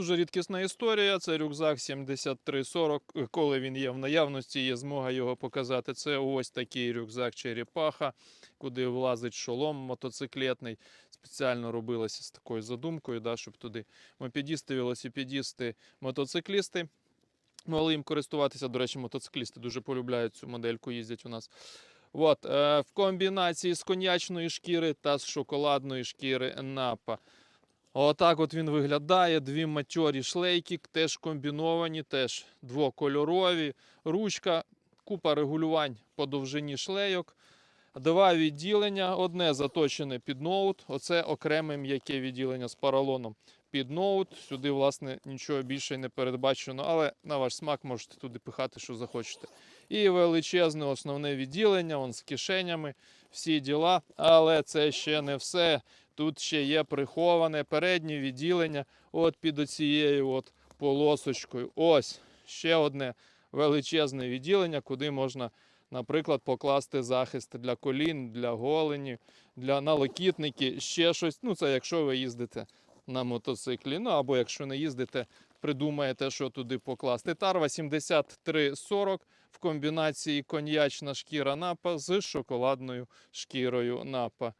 Дуже рідкісна історія. Це рюкзак 7340. Е, Коли він є в наявності, є змога його показати. Це ось такий рюкзак черепаха, куди влазить шолом мотоциклетний. Спеціально робилося з такою задумкою, да, щоб туди мопедісти, велосипедісти, мотоциклісти могли їм користуватися. До речі, мотоциклісти дуже полюбляють цю модельку, їздять у нас. От, е, в комбінації з коньячної шкіри та з шоколадної шкіри напа. Отак от він виглядає. Дві матьорі шлейки, теж комбіновані, теж двокольорові. Ручка, купа регулювань по довжині шлейок. Два відділення. Одне заточене під ноут. Оце окреме м'яке відділення з поролоном під ноут. Сюди, власне, нічого більше не передбачено, але на ваш смак можете туди пихати, що захочете. І величезне основне відділення, он з кишенями, всі діла. Але це ще не все. Тут ще є приховане переднє відділення от під оцією от полосочкою. Ось ще одне величезне відділення, куди можна, наприклад, покласти захист для колін, для голені, для налокітники, ще щось. Ну, це якщо ви їздите на мотоциклі. Ну або якщо не їздите, придумаєте, що туди покласти. Тарва 7340 в комбінації коньячна шкіра напа з шоколадною шкірою напа.